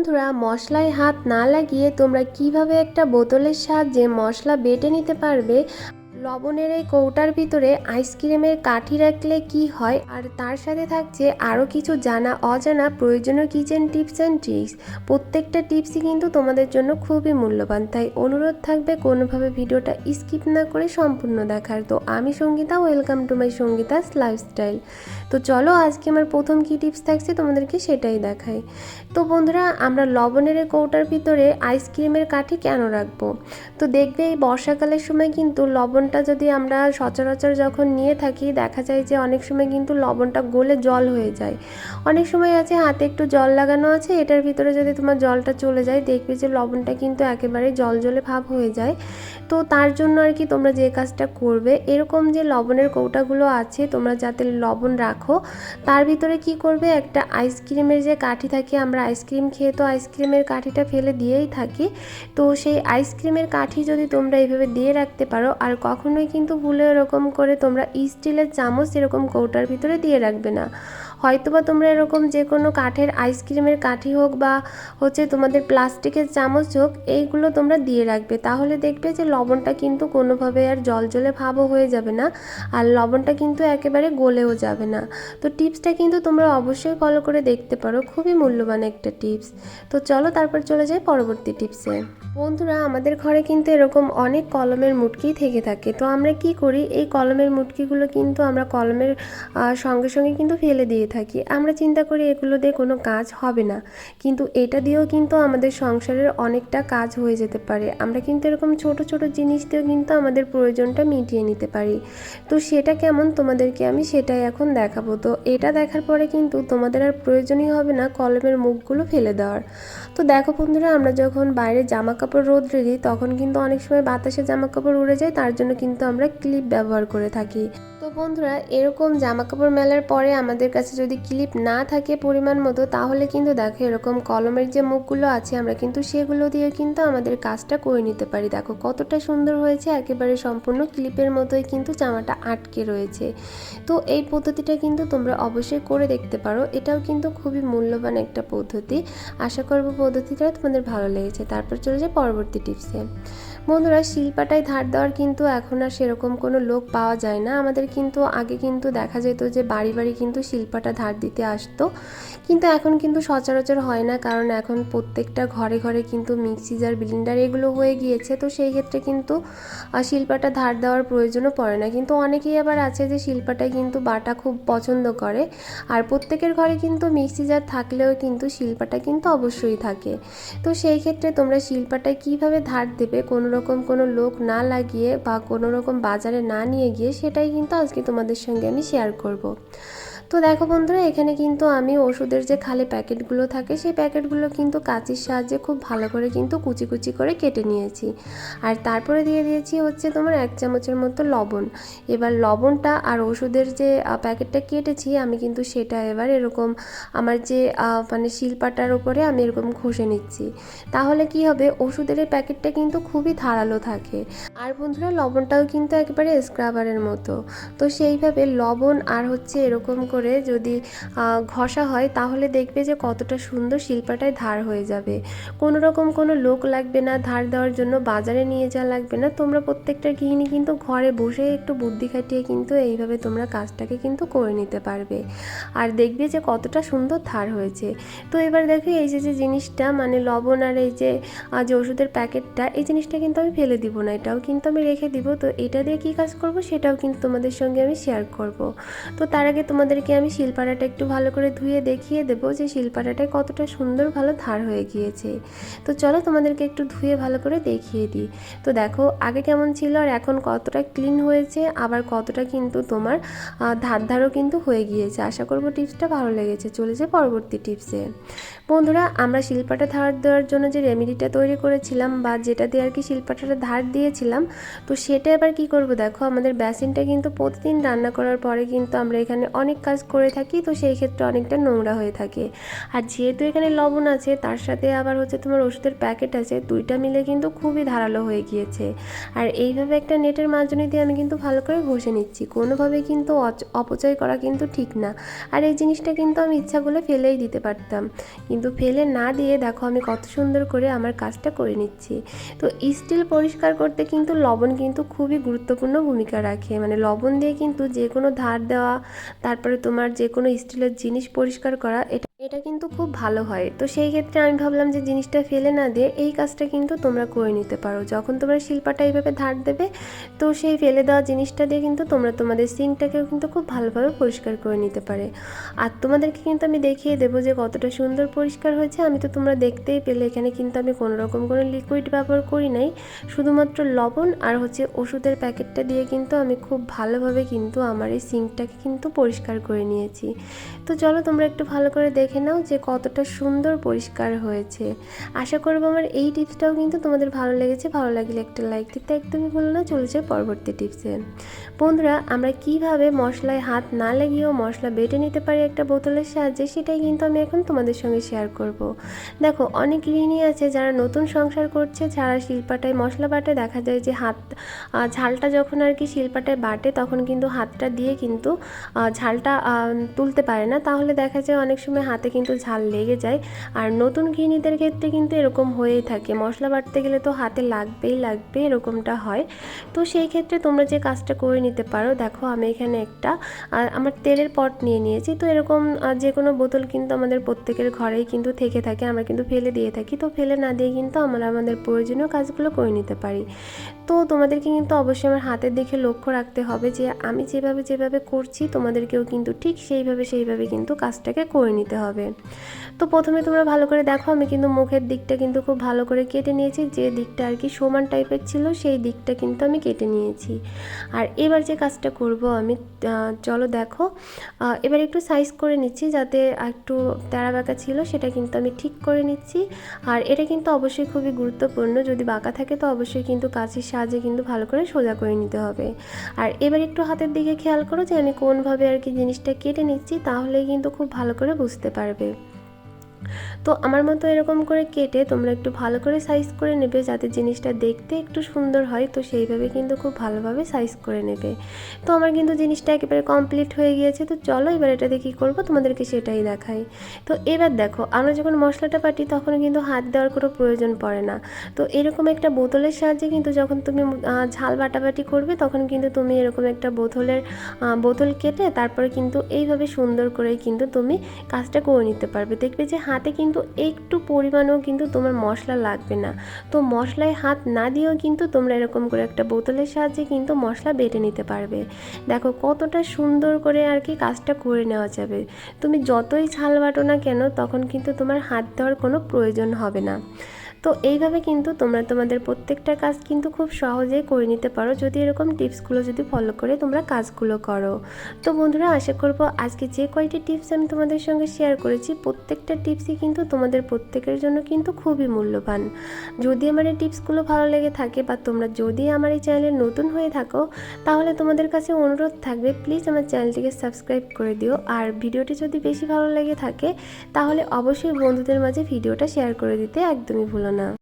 বন্ধুরা মশলায় হাত না লাগিয়ে তোমরা কীভাবে একটা বোতলের সাহায্যে মশলা বেটে নিতে পারবে? লবণের এই কৌটার ভিতরে আইসক্রিমের কাঠি রাখলে কি হয়? আর তার সাথে থাকছে আরও কিছু জানা অজানা প্রয়োজনীয় কিচেন টিপস অ্যান্ড ট্রিক্স। প্রত্যেকটা টিপসই কিন্তু তোমাদের জন্য খুবই মূল্যবান। তাই অনুরোধ থাকবে কোনোভাবে ভিডিওটা স্কিপ না করে সম্পূর্ণ দেখার। তো আমি Sangeeta, welcome to my Sangeeta's lifestyle. তো চলো আজকে আমার প্রথম কী টিপস থাকছে তোমাদেরকে সেটাই দেখাই। তো বন্ধুরা, আমরা লবণের এই কৌটার ভিতরে আইসক্রিমের কাঠি কেন রাখব? তো দেখবে এই বর্ষাকালের সময় কিন্তু লবণটা যদি আমরা সচরাচর যখন নিয়ে থাকি, দেখা যায় যে অনেক সময় কিন্তু লবণটা গলে জল হয়ে যায়। অনেক সময় আছে হাতে একটু জল লাগানো আছে, এটার ভিতরে যদি তোমার জলটা চলে যায়, দেখবে যে লবণটা কিন্তু একেবারে জল জলে ভাব হয়ে যায়। তো তার জন্য আর কি তোমরা যে কাজটা করবে, এরকম যে লবণের কৌটাগুলো আছে, তোমরা যাতে লবণ রাখো, তার ভিতরে কি করবে, একটা আইসক্রিমের যে কাঠি থাকে, আমরা আইসক্রিম খেয়ে তো আইসক্রিমের কাঠিটা ফেলে দিয়েই থাকি। তো সেই আইসক্রিমের কাঠি যদি তোমরা এইভাবে দিয়ে রাখতে পারো, আর কখনোই কিন্তু ভুলে এরকম করে তোমরা স্টিলের চামচ এরকম কৌটার ভিতরে দিয়ে রাখবে না। হয়তোবা তোমরা এরকম যে কোনো কাঠের আইসক্রিমের কাঠি হোক বা হচ্ছে তোমাদের প্লাস্টিকের চামচ হোক, এইগুলো তোমরা দিয়ে রাখবে। তাহলে দেখবে যে লবণটা কিন্তু কোনোভাবে আর জল জলে ভাবও হয়ে যাবে না আর লবণটা কিন্তু একেবারে গলেও যাবে না। তো টিপসটা কিন্তু তোমরা অবশ্যই ফলো করে দেখতে পারো। খুবই মূল্যবান একটা টিপস। তো চলো তারপর চলে যাই পরবর্তী টিপসে। বন্ধুরা, আমাদের ঘরে কিন্তু এরকম অনেক কলমের মুটকি থেকে থাকে। তো আমরা কি করি? এই কলমের মুটকিগুলো কিন্তু আমরা কলমের সঙ্গে সঙ্গে কিন্তু ফেলে দিয়ে থাকি। আমরা চিন্তা করি এগুলো দিয়ে কোনো কাজ হবে না। কিন্তু এটা দিয়েও কিন্তু আমাদের সংসারের অনেকটা কাজ হয়ে যেতে পারে। আমরা কিন্তু এরকম ছোট ছোট জিনিস দিয়েও কিন্তু আমাদের প্রয়োজনটা মিটিয়ে নিতে পারি। তো সেটা কেমন তোমাদেরকে আমি সেটাই এখন দেখাবো। তো এটা দেখার পরে কিন্তু তোমাদের আর প্রয়োজনই হবে না কলমের মুখগুলো ফেলে দেওয়ার। তো দেখো বন্ধুরা, আমরা যখন বাইরে জামা কাপড় রোদ্রে দিই, তখন কিন্তু অনেক সময় বাতাসে জামাকাপড় উড়ে যায়, তার জন্য কিন্তু আমরা ক্লিপ ব্যবহার করে থাকি। তো বন্ধুরা, এরকম জামা কাপড় মেলার পরে আমাদের কাছে যদি ক্লিপ না থাকে পরিমাণ মতো, তাহলে কিন্তু দেখো এরকম কলমের যে মুখগুলো আছে, আমরা কিন্তু সেগুলো দিয়ে কিন্তু আমাদের কাজটা করে নিতে পারি। দেখো কতটা সুন্দর হয়েছে, একেবারে সম্পূর্ণ ক্লিপের মতোই কিন্তু জামাটা আটকে রয়েছে। তো এই পদ্ধতিটা কিন্তু তোমরা অবশ্যই করে দেখতে পারো। এটাও কিন্তু খুবই মূল্যবান একটা পদ্ধতি। আশা করব পদ্ধতিটা তোমাদের ভালো লেগেছে। তারপর চলে যায় পরবর্তী টিপসে। বন্ধুরা, শিল্পাটায় ধার দেওয়ার কিন্তু এখন আর সেরকম কোনো লোক পাওয়া যায় না। আমাদের কিন্তু আগে কিন্তু দেখা যেত যে বাড়ি বাড়ি কিন্তু শিল্পাটা ধার দিতে আসতো। কিন্তু এখন কিন্তু সচরাচর হয় না, কারণ এখন প্রত্যেকটা ঘরে ঘরে কিন্তু মিক্সি জার ব্লিন্ডার এগুলো হয়ে গিয়েছে। তো সেই ক্ষেত্রে কিন্তু শিল্পাটা ধার দেওয়ার প্রয়োজনও পড়ে না। কিন্তু অনেকেই আবার আছে যে শিল্পাটায় কিন্তু বাটা খুব পছন্দ করে। আর প্রত্যেকের ঘরে কিন্তু মিক্সি জার থাকলেও কিন্তু শিল্পাটা কিন্তু অবশ্যই থাকে। তো সেই ক্ষেত্রে তোমরা শিল্পাটায় কীভাবে ধার দেবে কোনো রকম কোনো লোক না লাগিয়ে বা কোনো রকম বাজারে না নিয়ে গিয়ে সেটাই কিন্তু আজকে তোমাদের সঙ্গে আমি শেয়ার করব। তো দেখো বন্ধুরা, এখানে কিন্তু আমি ওষুধের যে খালি প্যাকেটগুলো থাকে, সেই প্যাকেটগুলো কিন্তু কাঁচির সাহায্যে খুব ভালো করে কিন্তু কুচি কুচি করে কেটে নিয়েছি। আর তারপরে দিয়ে দিয়েছি হচ্ছে তোমার এক চামচের মতো লবণ। এবার লবণটা আর ওষুধের যে প্যাকেটটা কেটেছি, আমি কিন্তু সেটা এবার এরকম আমার যে মানে শিলপাটার ওপরে আমি এরকম ঘষে নিচ্ছি। তাহলে কি হবে, ওষুধের এই প্যাকেটটা কিন্তু খুবই ধারালো থাকে। আর বন্ধুরা, লবণটাও কিন্তু একেবারে স্ক্রাবারের মতো। তো সেইভাবে লবণ আর হচ্ছে এরকম করে যদি ঘষা হয় তাহলে দেখবে যে কতটা সুন্দর শিল্পাটায় ধার হয়ে যাবে। কোনো রকম কোনো লোক লাগবে না, ধার দেওয়ার জন্য বাজারে নিয়ে যাওয়া লাগবে না। তোমরা প্রত্যেকটা গৃহিণী কিন্তু ঘরে বসে একটু বুদ্ধি খাটিয়ে কিন্তু এইভাবে তোমরা কাজটাকে কিন্তু করে নিতে পারবে। আর দেখবে যে কতটা সুন্দর ধার হয়েছে। তো এবার দেখো এই যে যে জিনিসটা মানে লবণ আর এই যে যে ওষুধের প্যাকেটটা, এই জিনিসটা কিন্তু আমি ফেলে দিব না। এটাও কিন্তু আমি রেখে দিব। তো এটা দিয়ে কী কাজ করব? সেটাও কিন্তু তোমাদের সঙ্গে আমি শেয়ার করব। তো তার আগে তোমাদেরকে আমি শিলপাড়াটা একটু ভালো করে ধুয়ে দেখিয়ে দেবো যে শিলপাড়াটায় কতটা সুন্দর ভালো ধার হয়ে গিয়েছে। তো চলো তোমাদেরকে একটু ধুয়ে ভালো করে দেখিয়ে দিই। তো দেখো, আগে কেমন ছিল আর এখন কতটা ক্লিন হয়েছে, আবার কতটা কিন্তু তোমার ধার ধারও কিন্তু হয়ে গিয়েছে। আশা করব টিপসটা ভালো লেগেছে। চলে যায় পরবর্তী টিপসে। বন্ধুরা, আমরা শিলপাটা ধার দেওয়ার জন্য যে রেমেডিটা তৈরি করেছিলাম বা যেটা দিয়ে আর কি শিল্পাটাটা ধার দিয়েছিলাম, তো সেটা এবার কি করব? দেখো, আমাদের বেসিনটা কিন্তু প্রতিদিন রান্না করার পরে কিন্তু আমরা এখানে অনেক কাজ কাজ করে থাকি, তো সেই ক্ষেত্রে অনেকটা নোংরা হয়ে থাকে। আর যেহেতু এখানে লবণ আছে, তার সাথে আবার হচ্ছে তোমার ওষুধের প্যাকেট আছে, দুইটা মিলে কিন্তু খুবই ধারালো হয়ে গিয়েছে। আর এইভাবে একটা নেটের মাজনি দিয়ে আমি কিন্তু ভালো করে ঘষে নিচ্ছি। কোনোভাবে কিন্তু অপচয় করা কিন্তু ঠিক না। আর এই জিনিসটা কিন্তু আমি ইচ্ছা করলে ফেলেই দিতে পারতাম। কিন্তু ফেলে না দিয়ে দেখো আমি কত সুন্দর করে আমার কাজটা করে নিচ্ছি। তো স্টিল পরিষ্কার করতে কিন্তু লবণ কিন্তু খুবই গুরুত্বপূর্ণ ভূমিকা রাখে। মানে লবণ দিয়ে কিন্তু যে কোনো ধার দেওয়া, তারপরে তোমার যে কোনো স্টিলের জিনিস পরিষ্কার করা এটা এটা কিন্তু খুব ভালো হয়। তো সেই ক্ষেত্রে আমি ভাবলাম যে জিনিসটা ফেলে না দিয়ে এই কাজটা কিন্তু তোমরা করে নিতে পারো। যখন তোমরা শিল্পাটা এইভাবে ধার দেবে, তো সেই ফেলে দেওয়া জিনিসটা দিয়ে কিন্তু তোমরা তোমাদের সিঙ্কটাকেও কিন্তু খুব ভালোভাবে পরিষ্কার করে নিতে পারে। আর তোমাদেরকে কিন্তু আমি দেখিয়ে দেবো যে কতটা সুন্দর পরিষ্কার হয়েছে। আমি তো তোমরা দেখতেই পেলে, এখানে কিন্তু আমি কোনো রকম কোনো লিকুইড ব্যবহার করি নাই। শুধুমাত্র লবণ আর হচ্ছে ওষুধের প্যাকেটটা দিয়ে কিন্তু আমি খুব ভালোভাবে কিন্তু আমার এই সিঙ্কটাকে কিন্তু পরিষ্কার করে নিয়েছি। তো চলো তোমরা একটু ভালো করে দেখে নাও যে কতটা সুন্দর পরিষ্কার হয়েছে। আশা করব আমার এই টিপসটাও কিন্তু তোমাদের ভালো লেগেছে। ভালো লাগলে একটা লাইক দিতে একদমই ভুলো না। চলেছে পরবর্তী টিপসে। বন্ধুরা, আমরা কীভাবে মশলায় হাত না লাগিয়েও মশলা বেটে নিতে পারি একটা বোতলের সাহায্যে, সেটাই কিন্তু আমি এখন তোমাদের সঙ্গে শেয়ার করব। দেখো, অনেক গৃহিণী আছে যারা নতুন সংসার করছে, যারা শিল্পাটায় মশলা বাটে। দেখা যায় যে হাত ঝালটা যখন আর কি শিল্পাটায় বাটে, তখন কিন্তু হাতটা দিয়ে কিন্তু ঝালটা তুলতে পারে না। তাহলে দেখা যায় অনেক সময় হাতে কিন্তু ঝাল লেগে যায়। আর নতুন গৃহিণীদের ক্ষেত্রে কিন্তু এরকম হয়েই থাকে। মশলা বাটতে গেলে তো হাতে লাগবেই লাগবে, এরকমটা হয়। তো সেই ক্ষেত্রে তোমরা যে কাজটা করে নিতে পারো, দেখো আমি এখানে একটা আমার তেলের পট নিয়ে নিয়েছি। তো এরকম যে কোনো বোতল কিন্তু আমাদের প্রত্যেকের ঘরেই কিন্তু থেকে থাকে, আমরা কিন্তু ফেলে দিয়ে থাকি। তো ফেলে না দিয়ে কিন্তু আমরা আমাদের প্রয়োজনীয় কাজগুলো করে নিতে পারি। তো তোমাদেরকে কিন্তু অবশ্যই আমার হাতের দিকে লক্ষ্য রাখতে হবে যে আমি যেভাবে যেভাবে করছি, তোমাদেরকেও কিন্তু ঠিক সেইভাবে সেইভাবে কিন্তু কাজটাকে করে নিতে হবে। তো প্রথমে তোমরা ভালো করে দেখো, আমি কিন্তু মুখের দিকটা কিন্তু খুব ভালো করে কেটে নিয়েছি। যে দিকটা আর কি সমান টাইপের ছিল, সেই দিকটা কিন্তু আমি কেটে নিয়েছি। আর এবার যে কাজটা করব আমি চলো দেখো। এবার একটু সাইজ করে নিচ্ছি যাতে একটু তেরা বাঁকা ছিল, সেটা কিন্তু আমি ঠিক করে নিচ্ছি। আর এটা কিন্তু অবশ্যই খুবই গুরুত্বপূর্ণ, যদি বাঁকা থাকে তো অবশ্যই কিন্তু কাঁচির সাহায্যে কিন্তু ভালো করে সোজা করে নিতে হবে। আর এবার একটু হাতের দিকে খেয়াল করো যে আমি কোনভাবে আর কি জিনিসটা কেটে নিচ্ছি, তাহলেই কিন্তু খুব ভালো করে বুঝতে পারবে। তো আমার মতো এরকম করে কেটে তোমরা একটু ভালো করে সাইজ করে নেবে যাতে জিনিসটা দেখতে একটু সুন্দর হয়, তো সেইভাবে কিন্তু খুব ভালোভাবে সাইজ করে নেবে। তো আমার কিন্তু জিনিসটা একেবারে কমপ্লিট হয়ে গিয়েছে, তো চলো এবার এটাতে কী করব, তোমাদেরকে সেটাই দেখাই। তো এবার দেখো, আমরা যখন মশলাটা পাটি তখন কিন্তু হাত দেওয়ার কোনো প্রয়োজন পড়ে না। তো এরকম একটা বোতলের সাহায্যে কিন্তু যখন তুমি ঝাল বাটাবাটি করবে তখন কিন্তু তুমি এরকম একটা বোতলের বোতল কেটে তারপরে কিন্তু এইভাবে সুন্দর করে কিন্তু তুমি কাজটা করে নিতে পারবে। দেখবে যে হাতে কিন্তু একটু পরিমাণও কিন্তু তোমার মশলা লাগবে না। তো মশলায় হাত না দিয়েও কিন্তু তোমরা এরকম করে একটা বোতলের সাহায্যে কিন্তু মশলা বেটে নিতে পারবে। দেখো কতটা সুন্দর করে আর কি কাজটা করে নেওয়া যাবে। তুমি যতই ছাল বাটো না কেন, তখন কিন্তু তোমার হাত দেওয়ার কোনো প্রয়োজন হবে না। তো এইভাবে কিন্তু তোমরা তোমাদের প্রত্যেকটা কাজ কিন্তু খুব সহজেই করে নিতে পারো। যদি এরকম টিপসগুলো যদি ফলো করে তোমরা কাজগুলো করো। তো বন্ধুরা, আশা করব আজকে যে কয়টি টিপস আমি তোমাদের সঙ্গে শেয়ার করেছি, প্রত্যেকটা টিপসই কিন্তু তোমাদের প্রত্যেকের জন্য কিন্তু খুবই মূল্যবান। যদি আমার এই টিপসগুলো ভালো লেগে থাকে বা তোমরা যদি আমার এই চ্যানেলে নতুন হয়ে থাকো, তাহলে তোমাদের কাছে অনুরোধ থাকবে প্লিজ আমার চ্যানেলটিকে সাবস্ক্রাইব করে দিও। আর ভিডিওটি যদি বেশি ভালো লেগে থাকে, তাহলে অবশ্যই বন্ধুদের মাঝে ভিডিওটা শেয়ার করে দিতে একদমই ভুলো না।